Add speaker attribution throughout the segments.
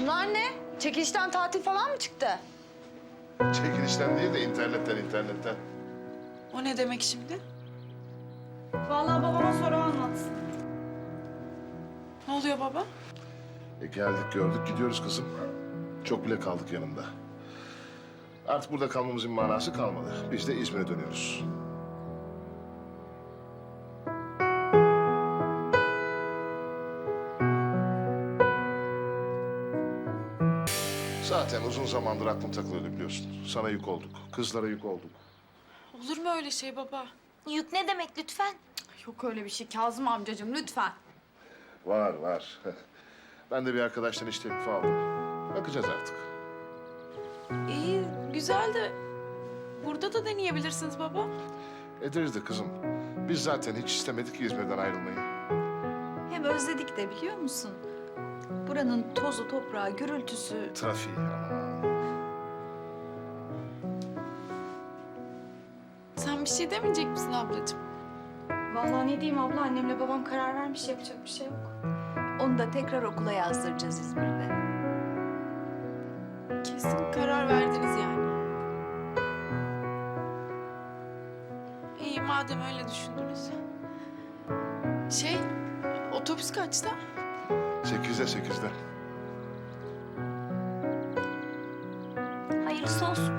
Speaker 1: Bunlar ne? Çekilişten tatil falan mı çıktı?
Speaker 2: Çekilişten değil de internetten internetten.
Speaker 3: O ne demek şimdi?
Speaker 1: Vallahi babama soru anlatsın.
Speaker 3: Ne oluyor baba?
Speaker 2: E geldik gördük gidiyoruz kızım. Çok bile kaldık yanında. Artık burada kalmamızın manası kalmadı. Biz de İzmir'e dönüyoruz. Zaten uzun zamandır aklım takılıyordu biliyorsun. Sana yük olduk. Kızlara yük olduk.
Speaker 3: Olur mu öyle şey baba?
Speaker 4: Yük ne demek lütfen?
Speaker 1: Yok öyle bir şey Kazım amcacığım lütfen.
Speaker 2: Var var. Ben de bir arkadaştan iş teklifi aldım. Bakacağız artık.
Speaker 3: İyi, güzel de burada da deneyebilirsiniz baba.
Speaker 2: Ederiz de kızım. Biz zaten hiç istemedik ki İzmir'den ayrılmayı.
Speaker 5: Hem özledik de biliyor musun? Buranın tozu, toprağı, gürültüsü.
Speaker 2: Trafiği aman.
Speaker 3: Sen bir şey demeyecek misin ablacığım?
Speaker 1: Vallahi ne diyeyim abla annemle babam karar vermiş yapacak bir şey yok.
Speaker 5: Onu da tekrar okula yazdıracağız İzmir'de.
Speaker 3: Kesin karar verdiniz yani. İyi madem öyle düşündünüz. Şey, otobüs kaçta?
Speaker 2: Sekizde sekizde.
Speaker 4: Hayırlısı olsun.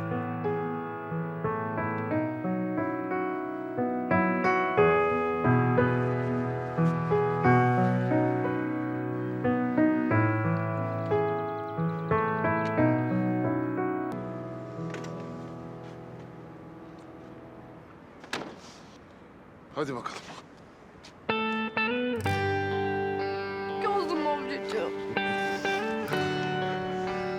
Speaker 2: Hadi bakalım.
Speaker 1: Amcacığım.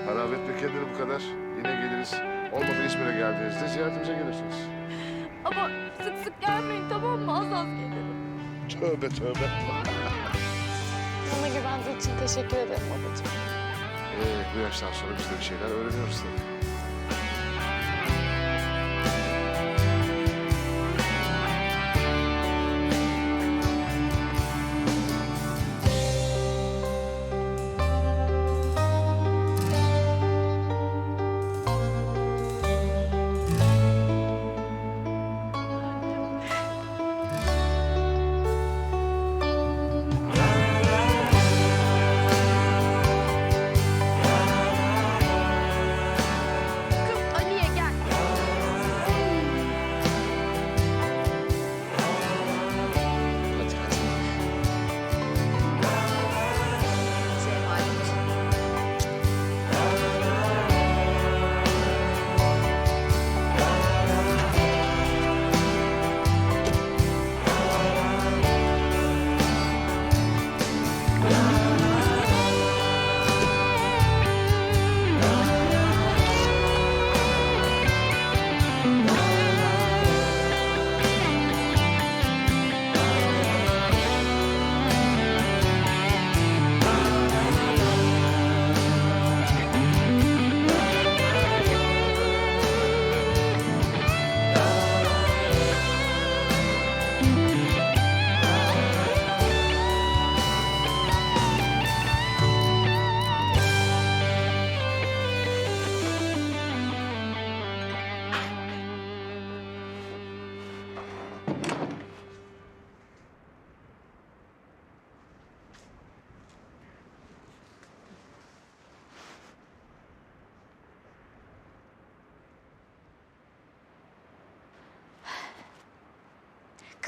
Speaker 2: Harap etme kendini bu kadar. Yine geliriz. Olmadı İzmir'e geldiğinizde ziyaretimize gelirsiniz.
Speaker 1: Ama sık sık gelmeyin tamam mı? Az az gelirim.
Speaker 2: Tövbe tövbe.
Speaker 3: Bana güvendiği için teşekkür ederim babacığım.
Speaker 2: Ee, bu yaştan sonra biz de bir şeyler öğreniyoruz tabii.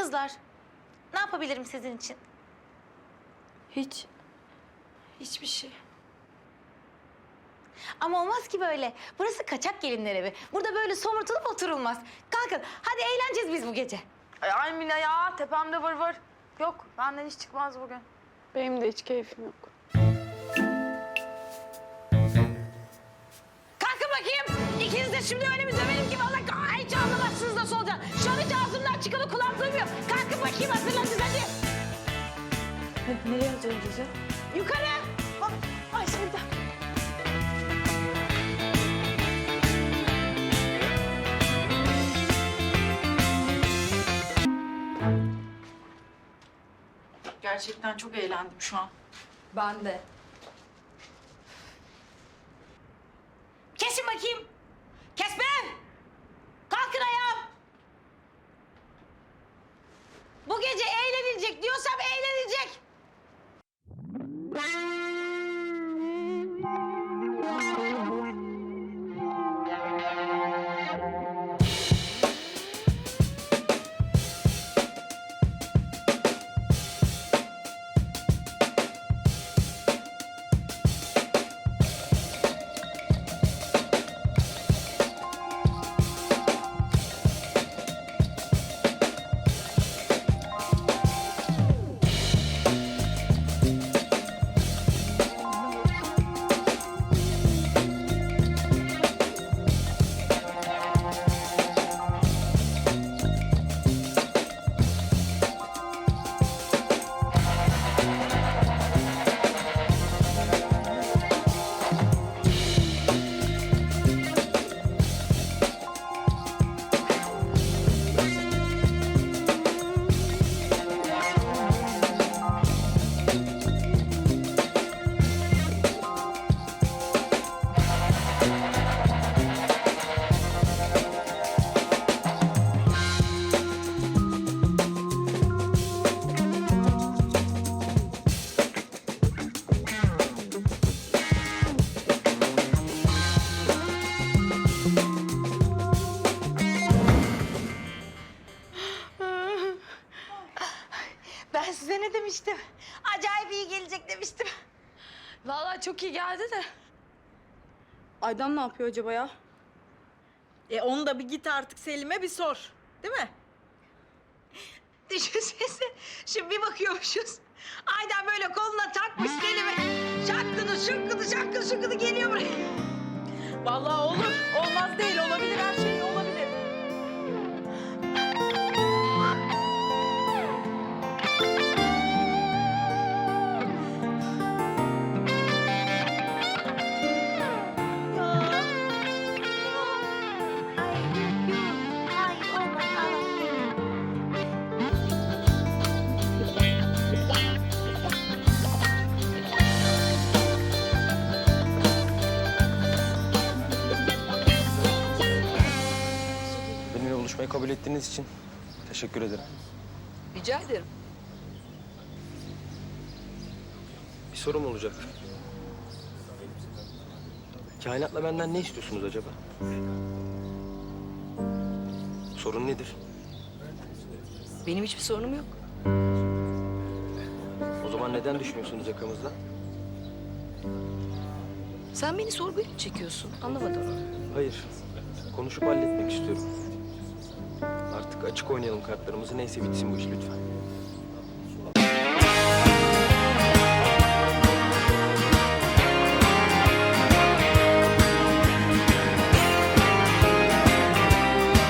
Speaker 4: Kızlar, ne yapabilirim sizin için?
Speaker 1: Hiç. Hiçbir şey.
Speaker 4: Ama olmaz ki böyle. Burası kaçak gelinler evi. Burada böyle somurtulup oturulmaz. Kalkın, hadi eğleneceğiz biz bu gece.
Speaker 1: Ay, ay Mine ya tepemde vır vır. Yok benden hiç çıkmaz bugün.
Speaker 3: Benim de hiç keyfim yok.
Speaker 4: Bakayım. İkiniz de şimdi öyle bir döverim ki vallahi hiç anlamazsınız nasıl olacak. Şu an hiç ağzımdan çıkanı kulağım duymuyor. Kalkın bakayım hazırlanın hadi.
Speaker 1: Hadi nereye hazırlayacağız ya?
Speaker 4: Yukarı. Hop. Ay şimdi.
Speaker 5: Gerçekten çok eğlendim şu an.
Speaker 1: Ben de.
Speaker 4: Kesin bakayım. Kesme. Kalkın ayağa. Bu gece eğlenilecek diyorsam eğlenilecek.
Speaker 1: Vallahi çok iyi geldi de. Aydan ne yapıyor acaba ya?
Speaker 6: E onu da bir git artık Selim'e bir sor. Değil mi?
Speaker 4: Düşünsene. Şimdi bir bakıyormuşuz. Aydan böyle koluna takmış Selim'i. Şakkıdı şıkkıdı şakkıdı şıkkıdı geliyor buraya.
Speaker 6: Vallahi olur. Olmaz değil. Olabilir her şey
Speaker 7: Buluşmayı kabul ettiğiniz için teşekkür ederim.
Speaker 6: Rica ederim.
Speaker 7: Bir sorum olacak. Kainatla benden ne istiyorsunuz acaba? Sorun nedir?
Speaker 6: Benim hiçbir sorunum yok.
Speaker 7: O zaman neden düşmüyorsunuz yakamızdan?
Speaker 6: Sen beni sorguya mı çekiyorsun? Anlamadım.
Speaker 7: Hayır. Konuşup halletmek istiyorum. Artık açık oynayalım kartlarımızı. Neyse bitsin bu iş lütfen.